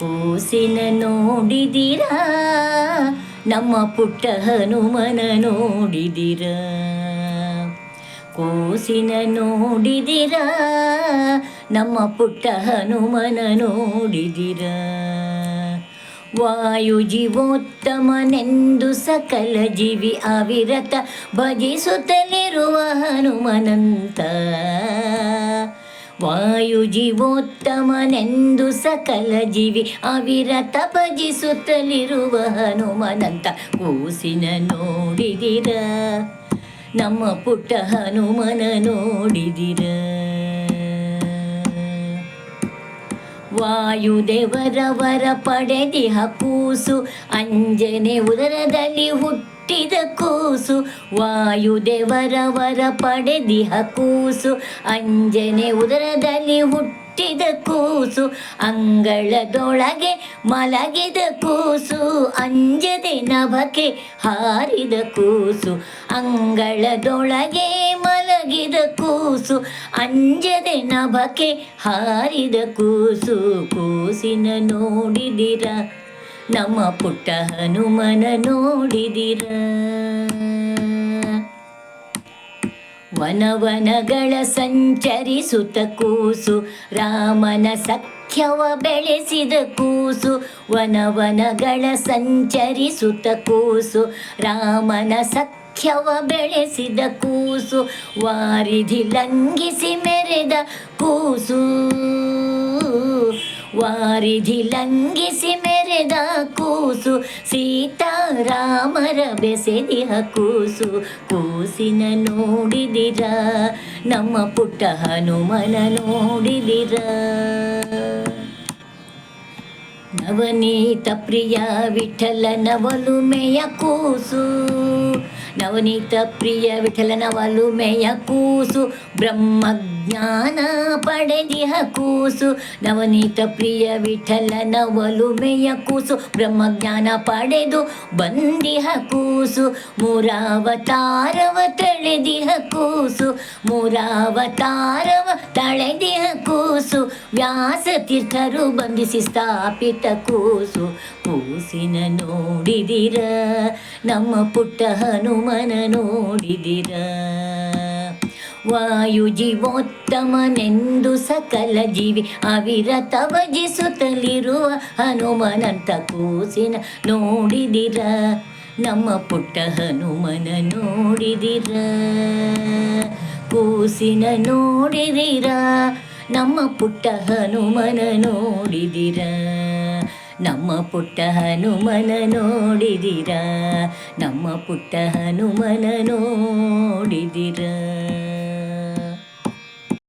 ಕೂಸಿನ ನೋಡಿದಿರ? ನಮ್ಮ ಪುಟ್ಟ ಹನುಮನ ನೋಡಿದಿರ? ಕೂಸಿನ ನೋಡಿದಿರ? ನಮ್ಮ ಪುಟ್ಟ ಹನುಮನ ನೋಡಿದಿರ? ವಾಯು ಜೀವೋತ್ತಮನೆಂದು ಸಕಲ ಜೀವಿ ಅವಿರತ ಭಜಿಸುತ್ತಲಿರುವ ಹನುಮನಂತ. ವಾಯು ಜೀವೋತ್ತಮನೆಂದು ಸಕಲ ಜೀವಿ ಅವಿರತ ಭಜಿಸುತ್ತಲಿರುವ ಹನುಮನಂತ ಕೂಸಿನ ನೋಡಿದಿರ. ನಮ್ಮ ಪುಟ್ಟ ಹನುಮನ ನೋಡಿದಿರ. ವಾಯುದೇವರವರ ಪಡೆದಿಹ ಕೂಸು ಅಂಜನೆ ಉದರದಲ್ಲಿ ಹುಟ್ಟಿದ ಕೂಸು ವಾಯುದೇವರ ವರ ಪಡೆದಿಹ ಕೂಸು ಅಂಜನೆ ಉದರದಲ್ಲಿ ಹುಟ್ಟಿದ ಕೂಸು, ಅಂಗಳದೊಳಗೆ ಮಲಗಿದ ಕೂಸು ಅಂಜದೆ ನಭಕ್ಕೆ ಹಾರಿದ ಕೂಸು, ಅಂಗಳದೊಳಗೆ ಮಲಗಿದ ಕೂಸು ಅಂಜದೆ ನಭಕ್ಕೆ ಹಾರಿದ ಕೂಸು, ಕೂಸಿನ ನೋಡಿದಿರ? ನಮ್ಮ ಪುಟ್ಟ ಹನುಮನ ನೋಡಿದಿರ. ವನವನಗಳ ಸಂಚರಿಸುತ್ತ ಕೂಸು, ರಾಮನ ಸಖ್ಯವ ಬೆಳೆಸಿದ ಕೂಸು, ವನವನಗಳ ಸಂಚರಿಸುತ್ತ ಕೂಸು, ರಾಮನ ಸಖ್ಯವ ಬೆಳೆಸಿದ ಕೂಸು, ವಾರಿಧಿ ಲಂಘಿಸಿ ಮೆರೆದ ಕೂಸು. ವಾರಿಧಿ ಲಂಘಿಸಿ ಮೆರೆದ ಕೂಸು, ಸೀತಾರಾಮರ ಬೆಸೆದಿಹ ಕೂಸು ಕೂಸಿನ ನೋಡಿದಿರ, ನಮ್ಮ ಪುಟ್ಟ ಹನುಮನ ನೋಡಿದಿರ. ನವನೀತ ಪ್ರಿಯ ವಿಠಲನ ಒಲುಮೆಯ ಕೂಸು, ನವನೀತ ಪ್ರಿಯ ವಿಠಲನ ಒಲುಮೆಯ ಕೂಸು, ಬ್ರಹ್ಮಜ್ಞಾನ ಪಡೆದಿಹ ಕೂಸು. ನವನೀತ ಪ್ರಿಯ ವಿಠಲನ ಒಲುಮೆಯ ಕೂಸು. ಬ್ರಹ್ಮಜ್ಞಾನ ಪಡೆದು ಬಂದಿಹ ಕೂಸು. ಮೂರಾವತಾರವ ತಳೆದಿಹ ಕೂಸು. ಮೂರಾವತಾರವ ತಳೆದಿಹ ಕೂಸು. ವ್ಯಾಸ ತೀರ್ಥರು ಬಂಧಿಸಿ ಸ್ಥಾಪಿತ ಕೂಸು. ಕೂಸಿನ ನೋಡಿದಿರ. ನಮ್ಮ ಪುಟ್ಟ ಹನುಮನ ನೋಡಿದಿರ. ವಾಯು ಜೀವೋತ್ತಮನೆಂದು ಸಕಲ ಜೀವಿ ಅವಿರತ ಭಜಿಸುತ್ತಲಿರುವ ಹನುಮನಂತ ಕೂಸಿನ ನೋಡಿದಿರ. ನಮ್ಮ ಪುಟ್ಟ ಹನುಮನ ನೋಡಿದಿರ. ಕೂಸಿನ ನೋಡಿದಿರ. ನಮ್ಮ ಪುಟ್ಟ ಹನುಮನ ನೋಡಿದಿರ. ನಮ್ಮ ಪುಟ್ಟ ಹನುಮನ ನೋಡಿದಿರ. ನಮ್ಮ ಪುಟ್ಟ ಹನುಮನ ನೋಡಿದಿರ.